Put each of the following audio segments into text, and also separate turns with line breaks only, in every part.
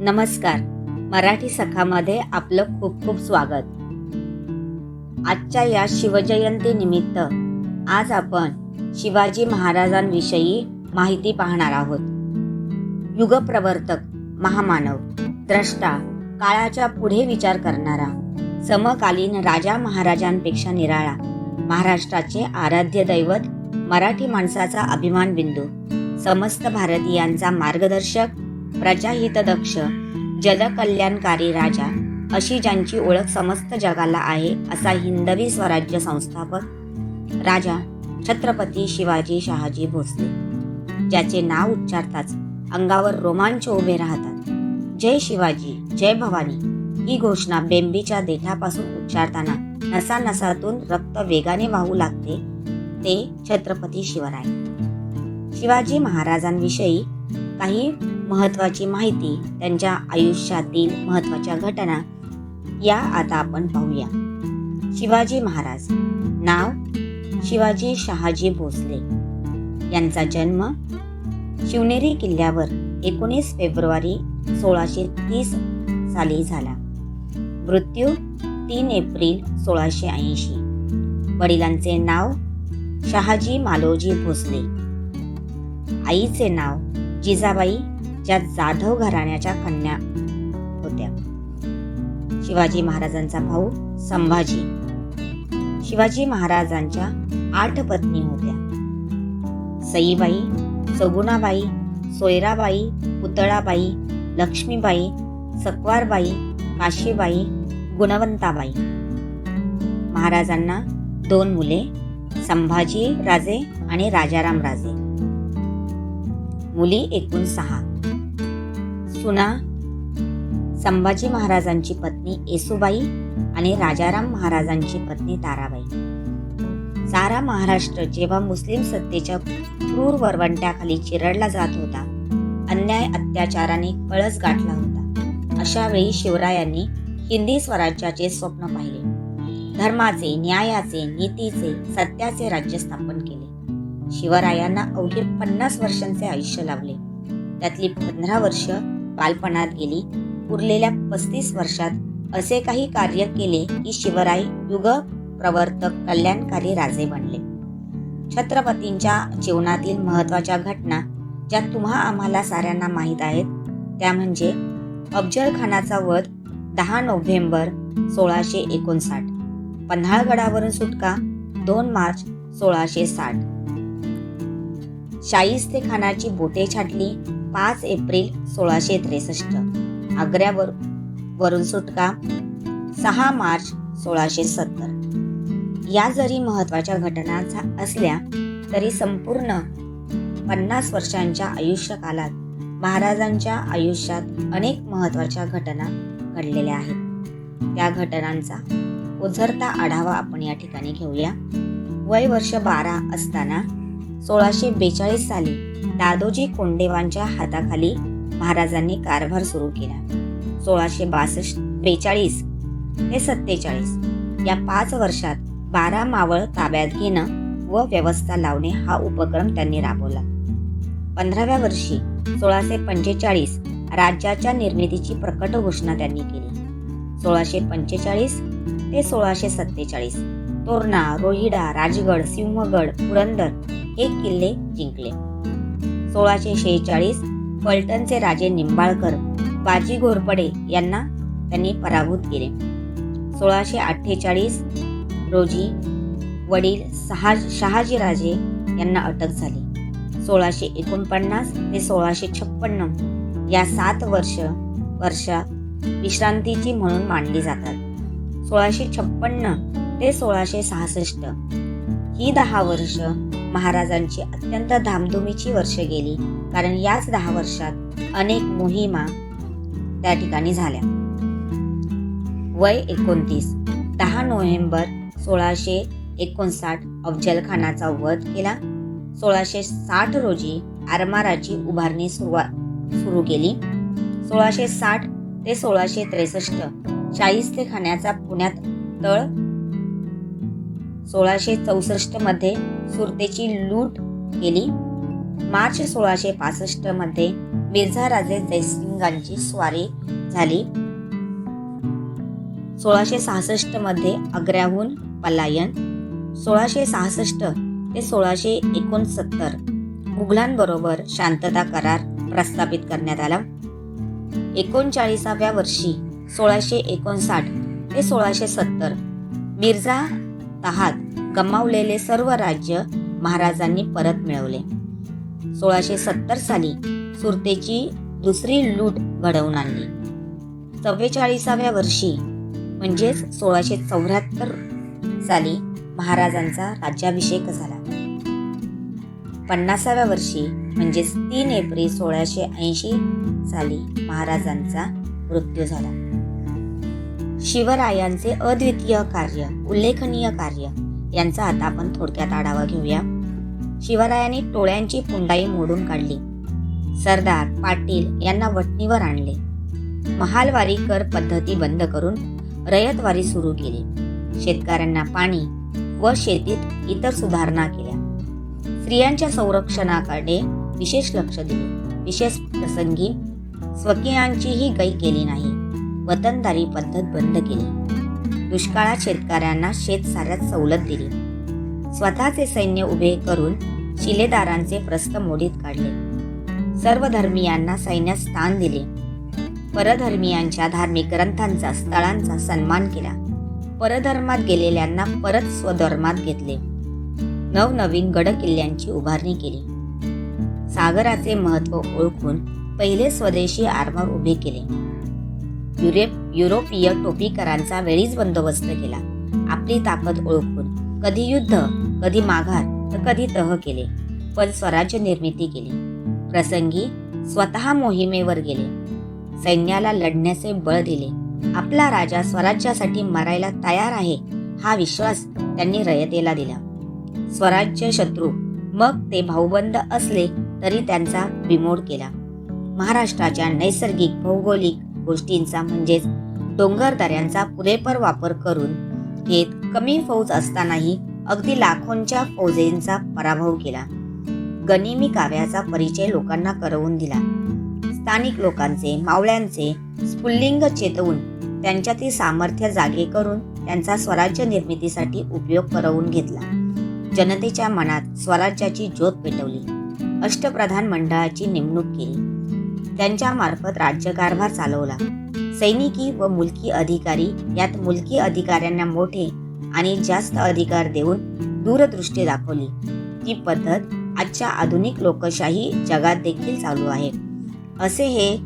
नमस्कार. मराठी सखामध्ये आपलं खूप खूप स्वागत. आजच्या या शिवजयंती निमित्त आज आपण शिवाजी महाराजांविषयी माहिती पाहणार आहोत. युगप्रवर्तक महामानव द्रष्टा काळाच्या पुढे विचार करणारा समकालीन राजा महाराजांपेक्षा निराळा महाराष्ट्राचे आराध्य दैवत मराठी माणसाचा अभिमान बिंदू समस्त भारतीयांचा मार्गदर्शक प्रजाहितदक्ष जलकल्याणकारी राजा अशी ज्यांची ओळख समस्त जगाला आहे असा हिंदवी स्वराज्य संस्थापक राजा छत्रपती शिवाजी शहाजी भोसले. ज्याचे नाव उच्चारताच अंगावर रोमांच उभे राहतात. जय शिवाजी जय भवानी ही घोषणा बेंबीच्या देठापासून उच्चारताना नसा नसातून रक्त वेगाने वाहू लागते ते छत्रपती शिवराय. शिवाजी महाराजांविषयी काही महत्त्वाची माहिती त्यांच्या आयुष्यातील महत्त्वाच्या घटना या आता आपण पाहूया. शिवाजी महाराज. नाव? शिवाजी शहाजी भोसले. यांचा जन्म शिवनेरी किल्ल्यावर एकोणीस फेब्रुवारी सोळाशे तीस साली झाला. मृत्यू तीन एप्रिल सोळाशे ऐंशी. वडिलांचे नाव शहाजी मालोजी भोसले. आईचे नाव जिजाबाई ज्या जाधव घराण्याच्या कन्या होत्या. शिवाजी महाराजांचा भाऊ संभाजी. शिवाजी महाराजांच्या आठ पत्नी होत्या. सईबाई सगुणाबाई सोयराबाई पुतळाबाई लक्ष्मीबाई सकवारबाई काशीबाई गुणवंताबाई. महाराजांना दोन मुले संभाजी राजे आणि राजाराम राजे. मुली एकूण सहा. सुना संभाजी महाराजांची पत्नी येसुबाई आणि राजाराम महाराजांची पत्नी ताराबाई. सारा महाराष्ट्र जेव्हा मुस्लिम सत्तेच्या क्रूर वरवंट्याखाली चिरडला जात होता अन्याय अत्याचाराने कळस गाठला होता. अशा वेळी शिवरायांनी हिंदी स्वराज्याचे स्वप्न पाहिले. धर्माचे न्यायाचे नीतीचे सत्याचे राज्य स्थापन केले. शिवरायांना अवघे पन्नास वर्षांचे आयुष्य लाभले. त्यातली पंधरा वर्ष बालपणात गेली. उरलेल्या पस्तीस वर्षात असे काही कार्य केले की शिवराय युग प्रवर्तक कल्याणकारी राजे बनले. छत्रपतींच्या जीवनातील महत्त्वाच्या घटना ज्या तुम्हा आम्हाला साऱ्यांना माहीत आहेत त्या म्हणजे अफजल खानाचा वध दहा नोव्हेंबर सोळाशे एकोणसाठ. पन्हाळगडावरून सुटका दोन मार्च सोळाशे साठ. शाहिस्ते खानाची बोटे छाटली पाच एप्रिल सोळाशे त्रेसष्ट. आग्र्यावर वरून सुटका सहा मार्च सोळाशे सत्तर. या जरी महत्त्वाच्या घटना झा- असल्या तरी संपूर्ण पन्नास वर्षांच्या आयुष्यकालात महाराजांच्या आयुष्यात अनेक महत्त्वाच्या घटना घडलेल्या आहेत. त्या घटनांचा उझरता आढावा आपण या ठिकाणी घेऊया. वय वर्ष बारा असताना सोळाशे बेचाळीस साली दादोजी कोंडेवांच्या हाताखाली महाराजांनी कारभार सुरू केला. सोळाशे बासष्ट बेचाळीस ते सत्तेचाळीस या पाच वर्षात बारा मावळ ताब्यात घेणं व व्यवस्था लावणे हा उपक्रम त्यांनी राबवला. पंधराव्या वर्षी सोळाशे पंचेचाळीस राज्याच्या निर्मितीची प्रकट घोषणा त्यांनी केली. सोळाशे पंचेचाळीस ते सोळाशे सत्तेचाळीस तोरणा रोहिडा राजगड सिंहगड पुरंदर हे किल्ले जिंकले. सोळाशे शेहेचाळीस पलटणचे राजे निंबाळकर बाजी घोरपडे यांना त्यांनी पराभूत केले. सोळाशे अठ्ठेचाळीस रोजी वडील सहा शहाजीराजे यांना अटक झाली. सोळाशे एकोणपन्नास ते सोळाशे छप्पन्न या सात वर्ष वर्षात विश्रांतीची म्हणून मानली जातात. सोळाशे छप्पन्न ते सोळाशे सहासष्ट ही दहा वर्ष महाराजांची अत्यंत धामधुमीची वर्ष गेली. कारण याच दहा वर्षात अनेक मोहिमा त्या ठिकाणी झाल्या. वय एकोणतीस. दहा नोव्हेंबर सोळाशे एकोणसाठ अफजलखानाचा वध केला. सोळाशे साठ रोजी आरमाराची उभारणी सुरुवात सुरू केली. सोळाशे साठ ते सोळाशे त्रेसष्ट शाहिस्ते खाण्याचा पुण्यात तळ सोळाशे चौसष्टमध्ये सुरतेची लूट केली. मार्च सोळाशे पासष्टमध्ये मिर्झा राजे जयसिंगांची स्वारी झाली. सोळाशे सहासष्टमध्ये आग्र्याहून पलायन. सोळाशे सहासष्ट ते सोळाशे एकोणसत्तर मुघलांबरोबर शांतता करार प्रस्थापित करण्यात आला. एकोणचाळीसाव्या वर्षी सोळाशे एकोणसाठ ते सोळाशे सत्तर मिर्झा तहात गमावलेले सर्व राज्य महाराजांनी परत मिळवले. सोळाशे सत्तर साली सुरतेची दुसरी लूट घडवून आणली. चव्वेचाळीसाव्या वर्षी म्हणजेच सोळाशे चौऱ्याहत्तर साली महाराजांचा राज्याभिषेक झाला. पन्नासाव्या वर्षी म्हणजेच तीन एप्रिल सोळाशे ऐंशी साली महाराजांचा मृत्यू झाला. शिवरायांचे अद्वितीय कार्य उल्लेखनीय कार्य यांचा आता आपण थोडक्यात आढावा घेऊया. शिवरायांनी टोळ्यांची पुंडाई मोडून काढली. सरदार पाटील यांना वटणीवर आणले. महालवारी कर पद्धती बंद करून रयतवारी सुरू केली. शेतकऱ्यांना पाणी व शेतीत इतर सुधारणा केल्या. स्त्रियांच्या संरक्षणाकडे विशेष लक्ष दिले. विशेष प्रसंगी स्वकीयांचीही गै केली नाही. वतनदारी पद्धत बंद केली. दुष्काळात शेतकऱ्यांना शेतसाऱ्यात सवलत दिली. स्वतःचे सैन्य उभे करून शिलेदारांचे प्रस्त मोडीत काढले. सर्व धर्मियांना सैन्यात स्थान दिले. परधर्मियांच्या धार्मिक ग्रंथांचा स्थळांचा सन्मान केला. परधर्मात गेलेल्यांना परत स्वधर्मात घेतले. नवनवीन गड किल्ल्यांची उभारणी केली. सागराचे महत्त्व ओळखून पहिले स्वदेशी आरमार उभे केले. युरेप युरोपीय टोपीकरांचा वेळीच बंदोबस्त केला. आपली ताकद ओळखून कधी युद्ध कधी माघार तर कधी तह केले पण स्वराज्य निर्मिती केली. प्रसंगी स्वतः मोहिमेवर गेले. सैन्याला लढण्याचे बळ दिले. आपला राजा स्वराज्यासाठी मरायला तयार आहे हा विश्वास त्यांनी रयतेला दिला. स्वराज्य शत्रू मग ते भाऊबंद असले तरी त्यांचा बिमोड केला. महाराष्ट्राच्या नैसर्गिक भौगोलिक गोष्टींचा म्हणजेच डोंगरदऱ्यांचा पुरेपर पुरेपूर वापर करून घेत कमी फौज असतानाही अगदी लाखोंच्या फौजेंचा पराभव केला. गनिमी काव्याचा परिचय लोकांना करवून दिला. स्थानिक लोकांचे मावळ्यांचे स्फुल्लिंग चेतवून त्यांच्यातील सामर्थ्य जागे करून त्यांचा स्वराज्य निर्मितीसाठी उपयोग करवून घेतला. जनतेच्या मनात स्वराज्याची ज्योत पेटवली. अष्टप्रधान मंडळाची नेमणूक केली. त्यांच्यामार्फत राज्यकारभार चालवला. सैनिकी व मुलकी अधिकारी यात मुलकी अधिकाऱ्यांना मोठे आणि जास्त अधिकार देऊन दूरदृष्टी दाखवली. ती पद्धत आजच्या आधुनिक लोकशाही जगात देखील चालू आहे. असे हे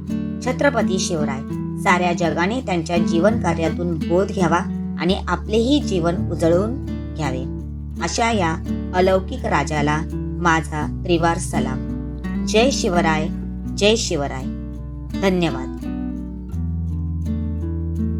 छत्रपती शिवराय साऱ्या जगाने त्यांच्या जीवन कार्यातून बोध घ्यावा आणि आपलेही जीवन उजळून घ्यावे. अशा या अलौकिक राजाला माझा त्रिवार सलाम. जय शिवराय. जय शिवराय. धन्यवाद.